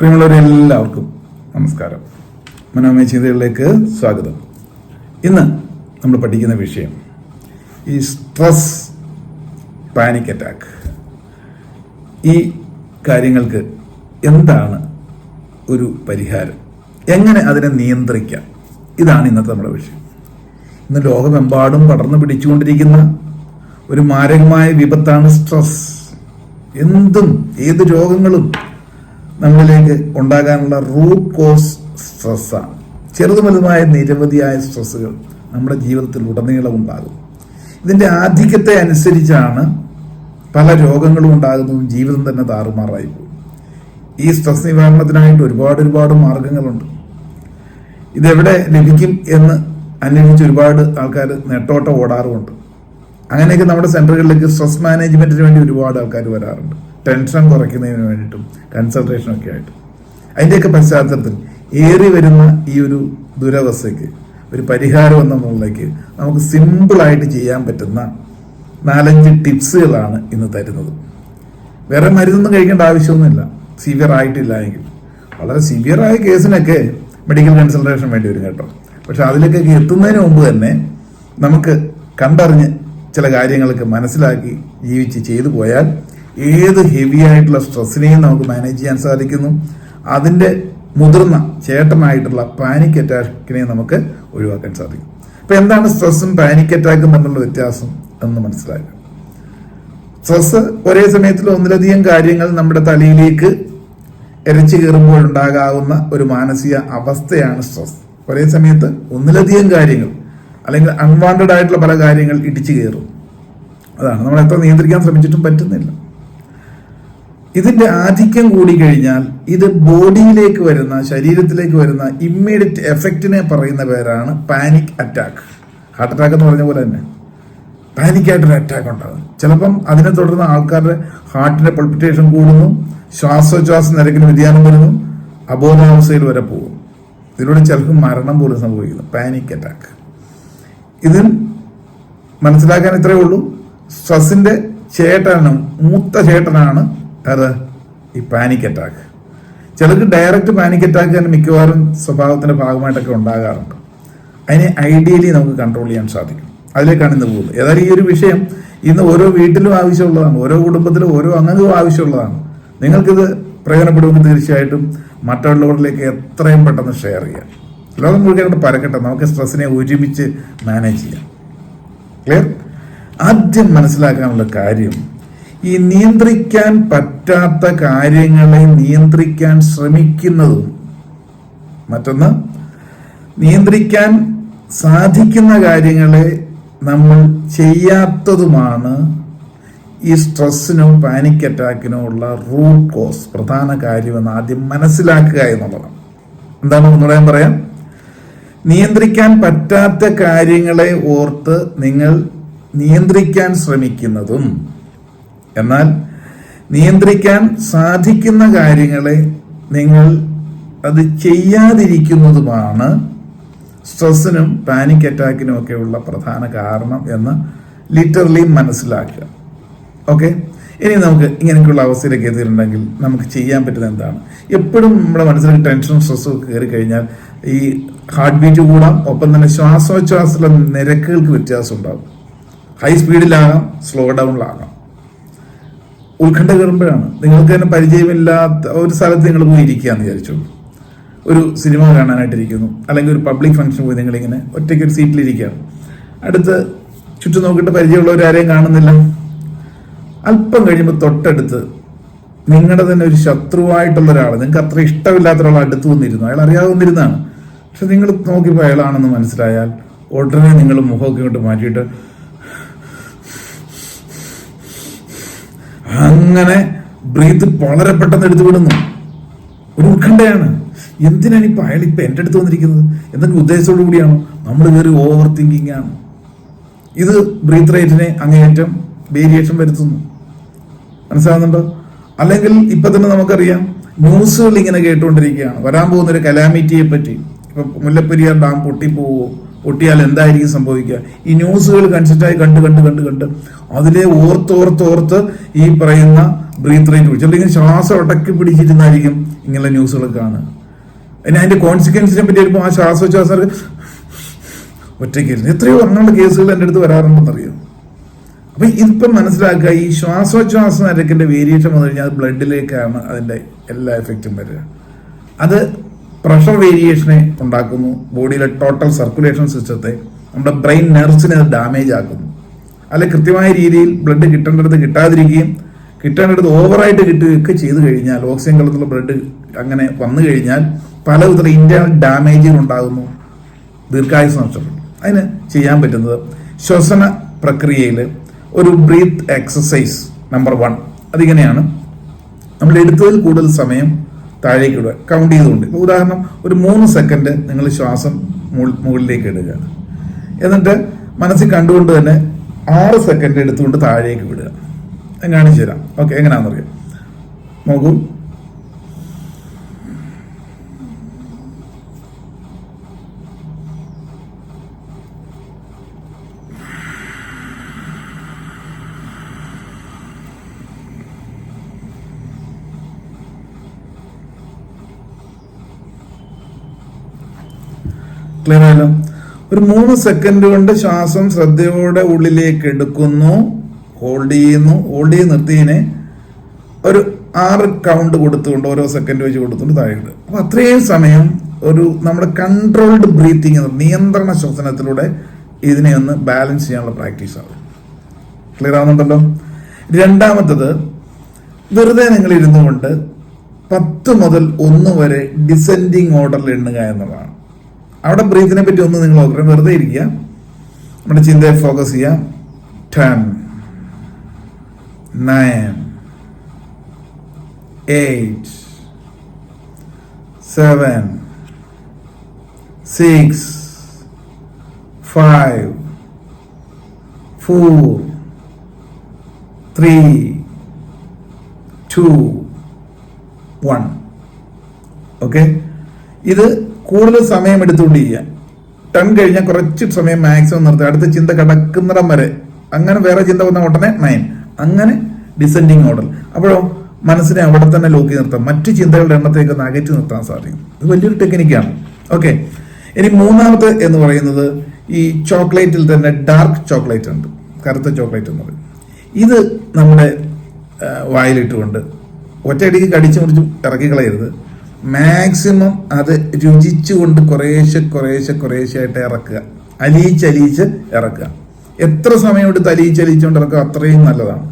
പ്രിയമുള്ളവരെല്ലാവർക്കും നമസ്കാരം. മനോമയ ചിന്തകളിലേക്ക് സ്വാഗതം. ഇന്ന് നമ്മൾ പഠിക്കുന്ന വിഷയം ഈ സ്ട്രെസ് പാനിക് അറ്റാക്ക്. ഈ കാര്യങ്ങൾക്ക് എന്താണ് ഒരു പരിഹാരം? എങ്ങനെ അതിനെ നിയന്ത്രിക്കാം? ഇതാണ് ഇന്നത്തെ നമ്മുടെ വിഷയം. ഇന്ന് ലോകമെമ്പാടും പടർന്നു പിടിച്ചുകൊണ്ടിരിക്കുന്ന ഒരു മാരകമായ വിപത്താണ് സ്ട്രെസ്. എന്തും ഏത് രോഗങ്ങളും നമ്മളിലേക്ക് ഉണ്ടാകാനുള്ള റൂട്ട് കോസ് സ്ട്രെസ്സാണ് ചെറുതും വലുതുമായ നിരവധിയായ സ്ട്രെസ്സുകൾ നമ്മുടെ ജീവിതത്തിൽ ഉടനീളം ഉണ്ടാകും. ഇതിന്റെ ആധിക്യത്തെ അനുസരിച്ചാണ് പല രോഗങ്ങളും ഉണ്ടാകുന്നതും ജീവിതം തന്നെ താറുമാറായി പോകും. ഈ സ്ട്രെസ് നിവാരണത്തിനായിട്ട് ഒരുപാട് ഒരുപാട് മാർഗങ്ങളുണ്ട്. ഇതെവിടെ ലഭിക്കും എന്ന് അന്വേഷിച്ച് ഒരുപാട് ആൾക്കാർ നെട്ടോട്ടം ഓടാറുമുണ്ട്. അങ്ങനെയൊക്കെ നമ്മുടെ സെന്ററുകളിലേക്ക് സ്ട്രെസ് മാനേജ്മെന്റിന് വേണ്ടി ഒരുപാട് ആൾക്കാർ വരാറുണ്ട്. ടെൻഷൻ കുറയ്ക്കുന്നതിന് വേണ്ടിയിട്ടും കൺസൾട്ടേഷനും ഒക്കെ ആയിട്ട്. അതിന്റെയൊക്കെ പശ്ചാത്തലത്തിൽ ഏറി വരുന്ന ഈ ഒരു ദുരവസ്ഥയ്ക്ക് ഒരു പരിഹാരം എന്ന നമുക്ക് സിമ്പിളായിട്ട് ചെയ്യാൻ പറ്റുന്ന നാലഞ്ച് ടിപ്സുകളാണ് ഇന്ന് തരുന്നത്. വേറെ മരുന്നൊന്നും കഴിക്കേണ്ട ആവശ്യമൊന്നുമില്ല. സിവിയർ ആയിട്ടില്ല എങ്കിൽ. വളരെ സിവിയറായ കേസിനൊക്കെ മെഡിക്കൽ കൺസൾട്ടേഷൻ വേണ്ടി വരും കേട്ടോ. പക്ഷെ അതിലേക്കൊക്കെ എത്തുന്നതിന് മുമ്പ് തന്നെ നമുക്ക് കണ്ടറിഞ്ഞ് ചില കാര്യങ്ങളൊക്കെ മനസ്സിലാക്കി ജീവിച്ച് ചെയ്തു പോയാൽ ഏത് ഹെവി ആയിട്ടുള്ള സ്ട്രെസ്സിനെയും നമുക്ക് മാനേജ് ചെയ്യാൻ സാധിക്കുന്നു. അതിന്റെ മുതിർന്ന ചേട്ടനായിട്ടുള്ള പാനിക് അറ്റാക്കിനെ നമുക്ക് ഒഴിവാക്കാൻ സാധിക്കും. അപ്പൊ എന്താണ് സ്ട്രെസ്സും പാനിക് അറ്റാക്കും തമ്മിലുള്ള വ്യത്യാസം എന്ന് മനസ്സിലാക്കുക. സ്ട്രെസ് ഒരേ സമയത്തിൽ ഒന്നിലധികം കാര്യങ്ങൾ നമ്മുടെ തലയിലേക്ക് എരച്ചു കയറുമ്പോൾ ഉണ്ടാകാവുന്ന ഒരു മാനസിക അവസ്ഥയാണ് സ്ട്രെസ് ഒരേ സമയത്ത് ഒന്നിലധികം കാര്യങ്ങൾ അല്ലെങ്കിൽ അൺവാണ്ടഡ് ആയിട്ടുള്ള പല കാര്യങ്ങൾ ഇടിച്ചു കയറും. അതാണ്. നമ്മൾ എത്ര നിയന്ത്രിക്കാൻ ശ്രമിച്ചിട്ടും പറ്റുന്നില്ല. ഇതിന്റെ ആധിക്യം കൂടി കഴിഞ്ഞാൽ ഇത് ബോഡിയിലേക്ക് വരുന്ന ശരീരത്തിലേക്ക് വരുന്ന ഇമ്മീഡിയറ്റ് എഫക്റ്റിനെ പറയുന്ന പേരാണ് പാനിക് അറ്റാക്ക്. ഹാർട്ട് അറ്റാക്ക് എന്ന് പറഞ്ഞ പോലെ തന്നെ. പാനിക് ആയിട്ടൊരു അറ്റാക്ക് ഉണ്ടാകും. ചിലപ്പം അതിനെ തുടർന്ന് ആൾക്കാരുടെ ഹാർട്ടിന്റെ പൾപ്പിറ്റേഷൻ കൂടുന്നു ശ്വാസോച്ഛ്വാസ നിരക്കിന് വ്യതിയാനം വരുന്നു അബോധാവസ്ഥയിൽ വരെ പോകും. ഇതിലൂടെ ചിലർക്ക് മരണം പോലും സംഭവിക്കുന്നു. Panic attack. ഇതിൽ മനസ്സിലാക്കാൻ ഇത്രയേ ഉള്ളൂ. സ്ട്രെസ്സിന്റെ ചേട്ടനും മൂത്ത ചേട്ടനാണ് അത് ഈ പാനിക് അറ്റാക്ക് ചിലർക്ക് ഡയറക്റ്റ് പാനിക് അറ്റാക്ക് തന്നെ മിക്കവാറും സ്വഭാവത്തിന്റെ ഭാഗമായിട്ടൊക്കെ ഉണ്ടാകാറുണ്ട്. അതിനെ ഐഡിയലി നമുക്ക് കൺട്രോൾ ചെയ്യാൻ സാധിക്കും. അതിലേക്കാണ് ഇന്ന് പോകുന്നത്. ഏതായാലും ഈ ഒരു വിഷയം ഇന്ന് ഓരോ വീട്ടിലും ആവശ്യമുള്ളതാണ്. ഓരോ കുടുംബത്തിലും ഓരോ അംഗങ്ങളും ആവശ്യമുള്ളതാണ്. നിങ്ങൾക്കിത് പ്രയോജനപ്പെടുമെന്ന് തീർച്ചയായിട്ടും മറ്റുള്ളവരിലേക്ക് എത്രയും പെട്ടെന്ന് ഷെയർ ചെയ്യാം. ലോകം മുഴുവൻ പരക്കട്ടെ. നമുക്ക് സ്ട്രെസ്സിനെ ഒരുമിച്ച് മാനേജ് ചെയ്യാം. ക്ലിയർ ആദ്യം മനസ്സിലാക്കാനുള്ള കാര്യം ഈ നിയന്ത്രിക്കാൻ പറ്റാത്ത കാര്യങ്ങളെ നിയന്ത്രിക്കാൻ ശ്രമിക്കുന്നതും മറ്റൊന്ന് നിയന്ത്രിക്കാൻ സാധിക്കുന്ന കാര്യങ്ങളെ നമ്മൾ ചെയ്യാത്തതുമാണ് ഈ സ്ട്രെസ്സിനും പാനിക് അറ്റാക്കിനും ഉള്ള റൂട്ട് കോസ് പ്രധാന കാര്യമെന്ന് ആദ്യം മനസ്സിലാക്കുക എന്നുള്ളതാണ്. എന്താണ് ഒന്നുകൂടെ പറയാം? നിയന്ത്രിക്കാൻ പറ്റാത്ത കാര്യങ്ങളെ ഓർത്ത് നിങ്ങൾ നിയന്ത്രിക്കാൻ ശ്രമിക്കുന്നതും എന്നാൽ നിയന്ത്രിക്കാൻ സാധിക്കുന്ന കാര്യങ്ങളെ നിങ്ങൾ അത് ചെയ്യാതിരിക്കുന്നതുമാണ് സ്ട്രെസ്സിനും പാനിക് അറ്റാക്കിനും ഒക്കെയുള്ള പ്രധാന കാരണം എന്ന് ലിറ്ററലി മനസ്സിലാക്കുക. ഓക്കെ ഇനി നമുക്ക് ഇങ്ങനെയൊക്കെയുള്ള അവസ്ഥയിലേക്ക് എത്തിയിട്ടുണ്ടെങ്കിൽ നമുക്ക് ചെയ്യാൻ പറ്റുന്നത് എന്താണ്? എപ്പോഴും നമ്മുടെ മനസ്സിലേക്ക് ടെൻഷനും സ്ട്രെസ്സും ഒക്കെ കയറി കഴിഞ്ഞാൽ ഈ ഹാർട്ട് ബീറ്റ് കൂടാം ഒപ്പം തന്നെ ശ്വാസോച്ഛ്വാസത്തിലെ നിരക്കുകൾക്ക് വ്യത്യാസം ഉണ്ടാകും. ഹൈ സ്പീഡിലാകാം സ്ലോ ഡൗണിലാകാം ഉത്കണ്ഠ കയറുമ്പോഴാണ്. നിങ്ങൾക്ക് തന്നെ പരിചയമില്ലാത്ത ഒരു സ്ഥലത്ത് നിങ്ങൾ പോയി ഇരിക്കുകയെന്ന് വിചാരിച്ചോളൂ ഒരു സിനിമ കാണാനായിട്ടിരിക്കുന്നു. അല്ലെങ്കിൽ ഒരു പബ്ലിക് ഫംഗ്ഷൻ പോയി നിങ്ങളിങ്ങനെ ഒറ്റയ്ക്ക് ഒരു സീറ്റിലിരിക്കുകയാണ് അടുത്ത് ചുറ്റും നോക്കിയിട്ട് പരിചയമുള്ളവർ ആരെയും കാണുന്നില്ല. അല്പം കഴിയുമ്പോൾ തൊട്ടടുത്ത് നിങ്ങളുടെ തന്നെ ഒരു ശത്രുവായിട്ടുള്ള ഒരാൾ നിങ്ങൾക്ക് അത്ര ഇഷ്ടമില്ലാത്ത ഒരാൾ അടുത്ത് വന്നിരുന്നു. അയാൾ അറിയാവുന്നിരുന്നാണ് പക്ഷെ നിങ്ങൾ നോക്കിയപ്പോൾ അയാളാണെന്ന് മനസ്സിലായാൽ ഉടനെ നിങ്ങൾ മുഖമൊക്കെ ഇങ്ങോട്ട് മാറ്റിയിട്ട് അങ്ങനെ ബ്രീത്ത് വളരെ പെട്ടെന്ന് എടുത്തു വിടുന്നു. ഒരു ഉത്കണ്ഠയാണ്. എന്തിനാണ് ഇപ്പൊ അയാൾ ഇപ്പൊ എന്റെ അടുത്ത് വന്നിരിക്കുന്നത്? എന്തെങ്കിലും ഉദ്ദേശത്തോടു കൂടിയാണോ? നമ്മൾ കയറി ഓവർ തിങ്കിങ് ആണ്. ഇത് ബ്രീത്ത് റേറ്റിനെ അങ്ങേയറ്റം വേരിയേഷൻ വരുത്തുന്നു. മനസ്സിലാകുന്നുണ്ടോ അല്ലെങ്കിൽ ഇപ്പൊ തന്നെ നമുക്കറിയാം ന്യൂസുകൾ ഇങ്ങനെ കേട്ടുകൊണ്ടിരിക്കുകയാണ്. വരാൻ പോകുന്ന ഒരു കലാമിറ്റിയെ പറ്റി ഇപ്പൊ മുല്ലപ്പെരിയാർ ഡാം പൊട്ടിപ്പോവോ? പൊട്ടിയാൽ എന്തായിരിക്കും സംഭവിക്കുക? ഈ ന്യൂസുകൾ കൺസിസ്റ്റായി കണ്ട് കണ്ട് കണ്ട് കണ്ട് അതിലെ ഓർത്തോർത്തോർത്ത് ഈ പറയുന്ന ബ്രീത്ത് റേറ്റ് പിടിച്ചു അല്ലെങ്കിൽ ശ്വാസം അടക്കി പിടിച്ചിരുന്നായിരിക്കും ഇങ്ങനെ ന്യൂസുകൾ കാണുക. പിന്നെ അതിന്റെ കോൺസിക്വൻസിനെ പറ്റി വരുമ്പോൾ ആ ശ്വാസോച്ഛ്വാസം ഒറ്റയ്ക്ക് ഇരുന്ന് എത്രയോ അങ്ങനെയുള്ള കേസുകൾ എന്റെ അടുത്ത് വരാറുണ്ടെന്നറിയോ? അപ്പൊ ഇതിപ്പം മനസ്സിലാക്കുക ഈ ശ്വാസോച്ഛ്വാസ നിരക്കിന്റെ വേരിയേഷൻ വന്നു കഴിഞ്ഞാൽ അത് ബ്ലഡിലേക്കാണ് അതിന്റെ എല്ലാ എഫക്റ്റും വരിക. അത് പ്രഷർ വേരിയേഷനെ ഉണ്ടാക്കുന്നു. ബോഡിയിലെ ടോട്ടൽ സർക്കുലേഷൻ സിസ്റ്റത്തെ നമ്മുടെ ബ്രെയിൻ നെർവ്സിനെ അത് ഡാമേജ് ആക്കുന്നു. അല്ലെ കൃത്യമായ രീതിയിൽ ബ്ലഡ് കിട്ടേണ്ടടുത്ത് കിട്ടാതിരിക്കുകയും കിട്ടേണ്ടടുത്ത് ഓവറായിട്ട് കിട്ടുകയൊക്കെ ചെയ്തു കഴിഞ്ഞാൽ ഓക്സിജൻ കലർത്തുള്ള ബ്ലഡ് അങ്ങനെ വന്നു കഴിഞ്ഞാൽ പലവിധ ഇന്റേണൽ ഡാമേജുകൾ ഉണ്ടാകുന്നു. ദീർഘായുസ് നഷ്ടപ്പെടും അതിന് ചെയ്യാൻ പറ്റുന്നത് ശ്വസന പ്രക്രിയയിൽ ഒരു ബ്രീത്ത് എക്സസൈസ് നമ്പർ വൺ അതിങ്ങനെയാണ്. നമ്മൾ എടുത്തതിൽ കൂടുതൽ സമയം താഴേക്ക് ഇടുക കൗണ്ട് ചെയ്തുകൊണ്ട് ഉദാഹരണം ഒരു മൂന്ന് സെക്കൻഡ് നിങ്ങൾ ശ്വാസം മുകളിലേക്ക് ഇടുക. എന്നിട്ട് മനസ്സിൽ കണ്ടുകൊണ്ട് തന്നെ ആറ് സെക്കൻഡ് എടുത്തുകൊണ്ട് താഴേക്ക് വിടുക. ഞാൻ കാണിച്ചു തരാം ഓക്കെ എങ്ങനെയാണെന്നറിയാം നോക്കൂ. ക്ലിയർ ആയാലും ഒരു മൂന്ന് സെക്കൻഡ് കൊണ്ട് ശ്വാസം ശ്രദ്ധയോടെ ഉള്ളിലേക്ക് എടുക്കുന്നു. ഹോൾഡ് ചെയ്യുന്നു. ഹോൾഡ് ചെയ്ത് നിർത്തിയതിനെ ഒരു ആറ് കൗണ്ട് കൊടുത്തുകൊണ്ട് ഓരോ സെക്കൻഡ് വെച്ച് കൊടുത്തുകൊണ്ട് താഴെയുണ്ട് അപ്പോൾ അപ്പൊ അത്രയും സമയം ഒരു നമ്മുടെ കൺട്രോൾഡ് ബ്രീത്തിങ് നിയന്ത്രണ ശ്വസനത്തിലൂടെ ഇതിനെ ഒന്ന് ബാലൻസ് ചെയ്യാനുള്ള പ്രാക്ടീസാണ് ക്ലിയർ ആവുന്നുണ്ടല്ലോ രണ്ടാമത്തത് വെറുതെ നിങ്ങൾ ഇരുന്നു കൊണ്ട് പത്ത് മുതൽ ഒന്ന് വരെ ഡിസെൻഡിങ് ഓർഡറിൽ എണ്ണുക എന്നുള്ളതാണ്. അവിടെ ബ്രീത്തിനെ പറ്റി ഒന്ന് നിങ്ങൾ ഓർക്കണം. വെറുതെ ഇരിക്കുക. നമ്മുടെ ചിന്തയെ ഫോക്കസ് ചെയ്യാം ten nine eight seven six five four three two one okay ഇത് കൂടുതൽ സമയം എടുത്തുകൊണ്ട് ചെയ്യുക ടൺ കഴിഞ്ഞാൽ കുറച്ച് സമയം മാക്സിമം നിർത്തുക. അടുത്ത ചിന്ത കിടക്കുന്നിടം വരെ. അങ്ങനെ വേറെ ചിന്ത വന്ന ഉടനെ നയൻ അങ്ങനെ ഡിസെൻഡിങ് ഓർഡർ അപ്പോഴോ മനസ്സിനെ അവിടെ തന്നെ ലോക്കി നിർത്താം. മറ്റു ചിന്തകളുടെ എണ്ണത്തേക്ക് ഒന്ന് അകറ്റി നിർത്താൻ സാധിക്കും. ഇത് വലിയൊരു ടെക്നിക്കാണ് ഓക്കെ ഇനി മൂന്നാമത്തെ എന്ന് പറയുന്നത് ഈ ചോക്ലേറ്റിൽ തന്നെ ഡാർക്ക് ചോക്ലേറ്റ് ഉണ്ട്. കറുത്ത ചോക്ലേറ്റ് എന്ന് പറയും. ഇത് നമ്മുടെ വായിലിട്ടുകൊണ്ട് ഒറ്റയടിക്ക് കടിച്ചു മുറിച്ച് ഇറക്കി കളയരുത് മാക്സിമം അത് രുചിച്ചുകൊണ്ട് കുറേശ്ശെ കുറേശ്ശെ കുറേശ്ശെ ആയിട്ട് ഇറക്കുക. അലിയിച്ചലിയിച്ച് അലിയിച്ച് ഇറക്കുക. എത്ര സമയം എടുത്ത് അലിയിച്ചലിയിച്ചുകൊണ്ട് ഇറക്കുക അത്രയും നല്ലതാണ്.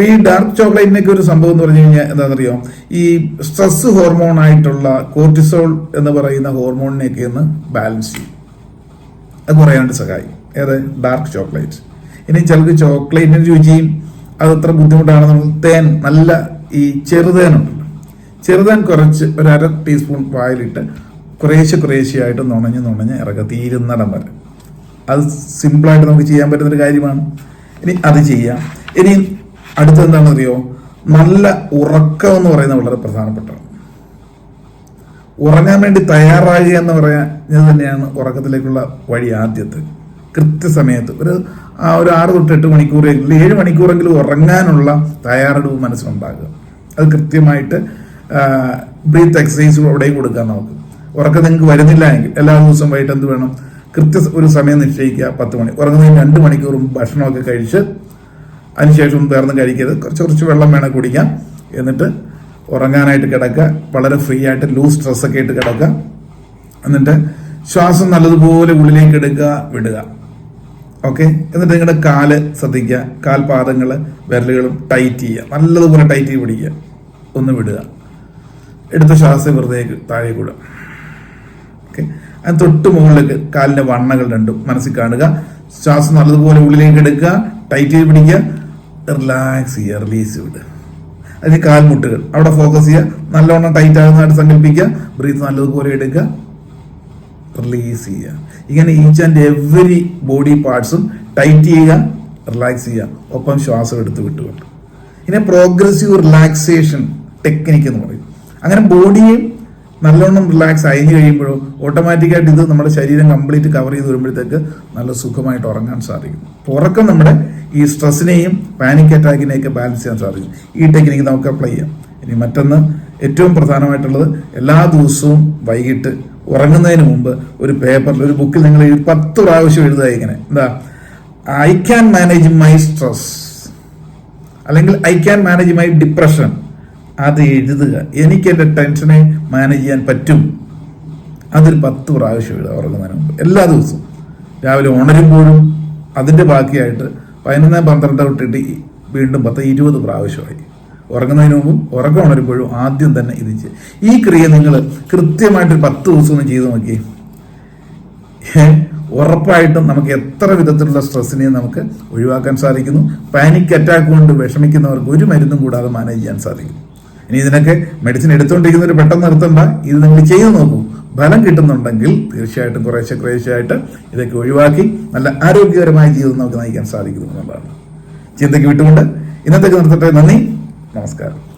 ഈ ഡാർക്ക് ചോക്ലേറ്റിനൊക്കെ ഒരു സംഭവം എന്ന് പറഞ്ഞു കഴിഞ്ഞാൽ എന്താണെന്നറിയോ? ഈ സ്ട്രെസ് ഹോർമോൺ ആയിട്ടുള്ള കോർട്ടിസോൾ എന്ന് പറയുന്ന ഹോർമോണിനെയൊക്കെ ഒന്ന് ബാലൻസ് ചെയ്യും. അത് കുറയാണ്ട് സഹായി ഏത്? ഡാർക്ക് ചോക്ലേറ്റ് ഇനി ചിലർക്ക് ചോക്ലേറ്റിന് രുചിയും അത് അത്ര ബുദ്ധിമുട്ടാണ് നമ്മൾ തേൻ നല്ല ഈ ചെറുതേനുണ്ടല്ലോ ചെറുതേൻ കുറച്ച് ഒരു അര ടീസ്പൂൺ വായിലിട്ട് കുറേശ്ശെ കുറേശ്ശെയായിട്ട് നുണഞ്ഞ് നുണഞ്ഞ് ഇറക്കുക തീരുന്നിടം വരെ. അത് സിമ്പിളായിട്ട് നമുക്ക് ചെയ്യാൻ പറ്റുന്നൊരു കാര്യമാണ്. ഇനി അത് ചെയ്യാം. ഇനി അടുത്തെന്താണെന്ന് അറിയോ നല്ല ഉറക്കം എന്ന് പറയുന്നത് വളരെ പ്രധാനപ്പെട്ടതാണ്. ഉറങ്ങാൻ വേണ്ടി തയ്യാറാകുക എന്ന് പറയുന്നത് തന്നെയാണ് ഉറക്കത്തിലേക്കുള്ള വഴി ആദ്യത്തെ. കൃത്യസമയത്ത് ഒരു ആ ഒരു ആറ് തൊട്ട് എട്ട് മണിക്കൂറെങ്കിലും ഏഴ് മണിക്കൂറെങ്കിലും ഉറങ്ങാനുള്ള തയ്യാറെടുപ്പ് മനസ്സിലുണ്ടാകുക. അത് കൃത്യമായിട്ട് ബ്രീത്ത് എക്സസൈസ് അവിടെയും കൊടുക്കാം നമുക്ക് ഉറക്കം നിങ്ങൾക്ക് വരുന്നില്ല എങ്കിൽ എല്ലാ ദിവസവും വൈകിട്ട് എന്ത് വേണം? കൃത്യ ഒരു സമയം നിശ്ചയിക്കുക പത്ത് മണി. ഉറങ്ങുന്നതിന് രണ്ട് മണിക്കൂറും ഭക്ഷണമൊക്കെ കഴിച്ച് അതിനുശേഷം വേർന്ന് കഴിക്കരുത്. കുറച്ച് കുറച്ച് വെള്ളം വേണം കുടിക്കാം എന്നിട്ട് ഉറങ്ങാനായിട്ട് കിടക്കുക. വളരെ ഫ്രീ ആയിട്ട് ലൂസ് സ്ട്രെസ്സൊക്കെ ആയിട്ട് കിടക്കുക. എന്നിട്ട് ശ്വാസം നല്ലതുപോലെ ഉള്ളിലേക്ക് എടുക്കുക വിടുക. ഓക്കെ എന്നിട്ട് നിങ്ങളുടെ കാൽ ശ്രദ്ധിക്കുക. കാൽപാദങ്ങൾ വിരലുകളും ടൈറ്റ് ചെയ്യുക. നല്ലതുപോലെ ടൈറ്റ് ചെയ്ത് പിടിക്കുക. ഒന്ന് വിടുക. എടുത്ത ശ്വാസം വെറുതെ താഴെ കൂടുക ഓക്കെ അതിന് തൊട്ട് മുകളിലേക്ക് കാലിന്റെ വണ്ണകൾ രണ്ടും മനസ്സിൽ കാണുക. ശ്വാസം നല്ലതുപോലെ ഉള്ളിലേക്ക് എടുക്കുക ടൈറ്റ് ചെയ്ത് പിടിക്കുക റിലാക്സ് ചെയ്യുക റിലീസ് വിടുക. അതിന് കാൽമുട്ടുകൾ. അവിടെ ഫോക്കസ് ചെയ്യുക നല്ലവണ്ണം ടൈറ്റ് ആകുന്നതായിട്ട് സങ്കല്പിക്കുക ബ്രീത്ത് നല്ലതുപോലെ എടുക്കുക റിലീസ് ചെയ്യുക. ഇങ്ങനെ ഈച്ച് ആൻഡ് എവറി ബോഡി പാർട്സും ടൈറ്റ് ചെയ്യുക റിലാക്സ് ചെയ്യുക. ഒപ്പം ശ്വാസം എടുത്ത് വിട്ടുകൊണ്ട് ഇതിനെ പ്രോഗ്രസീവ് റിലാക്സേഷൻ ടെക്നിക്ക് എന്ന് പറയും. അങ്ങനെ ബോഡിയും നല്ലോണം റിലാക്സ് അയഞ്ഞു കഴിയുമ്പോഴോ ഓട്ടോമാറ്റിക്കായിട്ട് ഇത് നമ്മുടെ ശരീരം കംപ്ലീറ്റ് കവർ ചെയ്ത് വരുമ്പോഴത്തേക്ക് നല്ല സുഖമായിട്ട് ഉറങ്ങാൻ സാധിക്കും. ഉറക്കം നമ്മുടെ ഈ സ്ട്രെസ്സിനെയും പാനിക് അറ്റാക്കിനെയൊക്കെ ബാലൻസ് ചെയ്യാൻ സാധിക്കും. ഈ ടെക്നിക്ക് നമുക്ക് അപ്ലൈ ചെയ്യാം. ഇനി മറ്റൊന്ന് ഏറ്റവും പ്രധാനമായിട്ടുള്ളത് എല്ലാ ദിവസവും വൈകിട്ട് ഉറങ്ങുന്നതിന് മുമ്പ് ഒരു പേപ്പറിൽ ഒരു ബുക്കിൽ നിങ്ങൾ പത്ത് പ്രാവശ്യം എഴുതുക ഇങ്ങനെ. എന്താ? I can manage my stress അല്ലെങ്കിൽ I can manage my depression അത് എഴുതുക. എനിക്ക് എന്റെ ടെൻഷനെ മാനേജ് ചെയ്യാൻ പറ്റും. അതിൽ പത്ത് പ്രാവശ്യം എഴുതുക ഉറങ്ങുന്നതിന് മുമ്പ്. എല്ലാ ദിവസവും. രാവിലെ ഉണരുമ്പോഴും അതിന്റെ ബാക്കിയായിട്ട് പതിനൊന്ന് പന്ത്രണ്ട് തൊട്ടിട്ട് വീണ്ടും പത്ത് ഇരുപത് പ്രാവശ്യമായി. ഉറങ്ങുന്നതിന് മുമ്പും ഉറക്കം ഉണരുമ്പോഴും ആദ്യം തന്നെ ഇത് ഈ ക്രിയ നിങ്ങൾ കൃത്യമായിട്ട് പത്ത് ദിവസം ചെയ്തു ചെയ്ത് നോക്കി ഉറപ്പായിട്ടും നമുക്ക് എത്ര വിധത്തിലുള്ള സ്ട്രെസ്സിനെയും നമുക്ക് ഒഴിവാക്കാൻ സാധിക്കുന്നു. പാനിക് അറ്റാക്ക് കൊണ്ട് വിഷമിക്കുന്നവർക്ക് ഒരു മരുന്നും കൂടാതെ മാനേജ് ചെയ്യാൻ സാധിക്കും. ഇനി ഇതിനൊക്കെ മെഡിസിൻ എടുത്തുകൊണ്ടിരിക്കുന്നവർ പെട്ടെന്ന് നിർത്തണ്ട ഇത് നിങ്ങൾ ചെയ്തു നോക്കൂ. ഫലം കിട്ടുന്നുണ്ടെങ്കിൽ തീർച്ചയായിട്ടും കുറേശ്ശെ കുറേശ്ശെയായിട്ട് ഇതൊക്കെ ഒഴിവാക്കി നല്ല ആരോഗ്യകരമായ ജീവിതം നമുക്ക് നയിക്കാൻ സാധിക്കുന്നു എന്നുള്ളതാണ്. ചിന്തയ്ക്ക് വിട്ടുകൊണ്ട് ഇന്നത്തേക്ക് നിർത്തട്ടെ. നന്ദി. നമസ്കാരം.